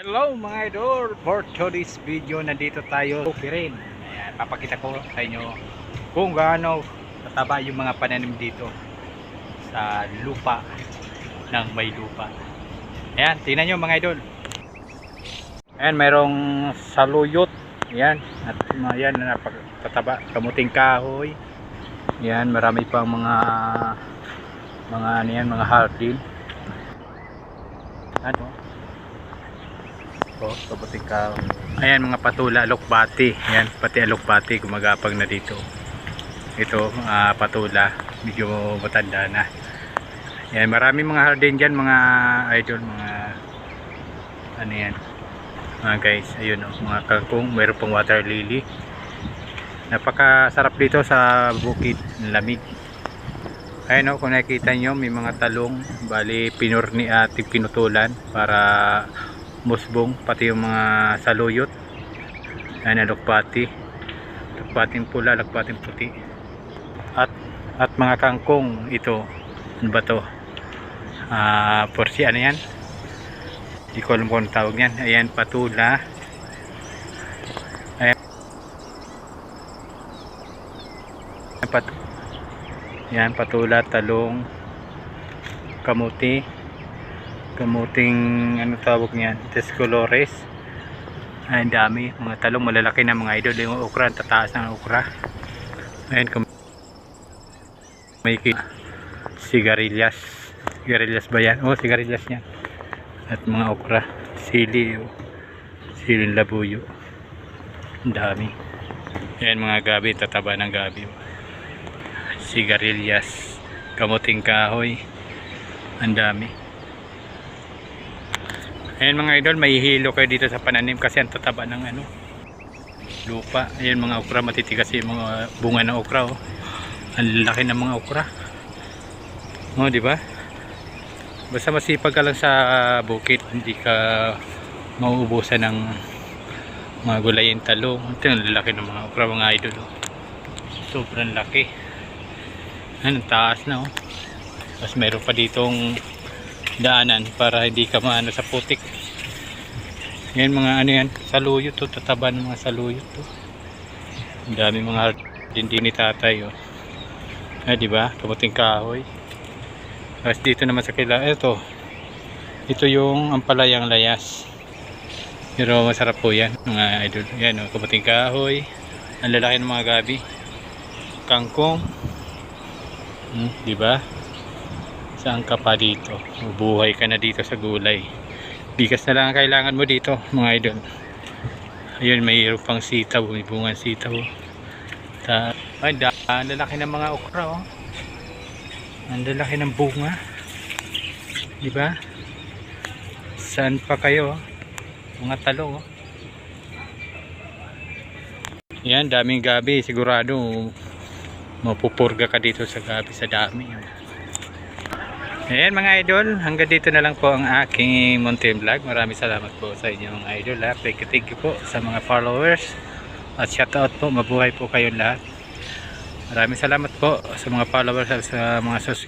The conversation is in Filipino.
Hello mga idol! For today's video, nandito tayo rin. Ayan, papakita ko sa inyo kung gaano kataba yung mga pananim dito sa lupa ng may lupa. Ayan, tingnan nyo mga idol. Ayan, mayroong saluyot. Ayan, at mga yan, napakataba. Kamuting kahoy. Ayan, marami pang mga mga ano yan, mga hardin. Ano? Kabuting kahoy. Ayan mga patula, alokbati. Ayan, pati alokbati gumagapag na dito. Ito, ah, patula, medyo matanda na. Ayan, marami mga hardin dyan, mga idol, mga ano yan. Mga guys, ayun oh, mga kangkong, mayroon pang water lily. Napakasarap dito sa bukid, lamig. Ayun oh, kung nakikita nyo, may mga talong, bali pinurni at pinutulan para musbong pati yung mga saluyot. Ayan alokpati alokpating pula alokpating puti. At at mga kangkong ito. Ano ba to? Ah porsi ano yan? Hindi ko alam kung tawag yan. Ayan patula. Ayan. Pat yan patula talong kamuti kamuting ano tawag niyan tescolores ay dami mga talong malalaki na mga idol. Yung okra ang tataas ng okra. Kum may sigarilyas. Sigarilyas ba yan? oh sigarilyas yan. At mga okra. Sili oh. siling labuyo. Ang dami. Yan mga gabi tataba ng gabi. Sigarilyas. Kamuting kahoy. Ang dami Ayan mga idol, may hilo kayo dito sa pananim kasi ang tataba ng ano, lupa. Ayan mga okra, matitigas yung mga bunga ng okra. Oh. Ang laki ng mga okra. Oh, di ba? Basta masipag ka lang sa bukid, hindi ka mauubusan ng mga gulayin talong. Ito yung lalaki ng mga okra mga idol. Oh. Sobrang laki. Ayan, ang taas na oh. Tapos meron pa ditong daanan para hindi ka maano sa putik. Yan mga ano yan saluyot to tataba ng mga saluyot to. Ang dami mga hindi ni tatay oh. ah, di ba? Kamuting kahoy. Tapos dito naman sa kila ito ito yung ampalayang layas. Pero masarap po yan mga idol. Yan oh, kamuting kahoy. Ang lalaki ng mga gabi. Kangkong. Hmm, di ba saan ka pa dito? Buhay ka na dito sa gulay. Bigas na lang ang kailangan mo dito mga idol. Ayun mayroon pang sitaw may bungan sitaw. Ta ay da ang lalaki ng mga okra oh. Ang lalaki ng bunga. Di ba? Saan pa kayo oh? mga talong oh. Yan daming gabi. Sigurado mapupurga ka dito sa gabi sa dami oh. Ayan mga idol, hanggang dito na lang po ang aking mountain vlog. Maraming salamat po sa inyo mga idol. Ha. Thank you, thank you po sa mga followers. At shout out po, mabuhay po kayong lahat. Maraming salamat po sa mga followers at sa mga sus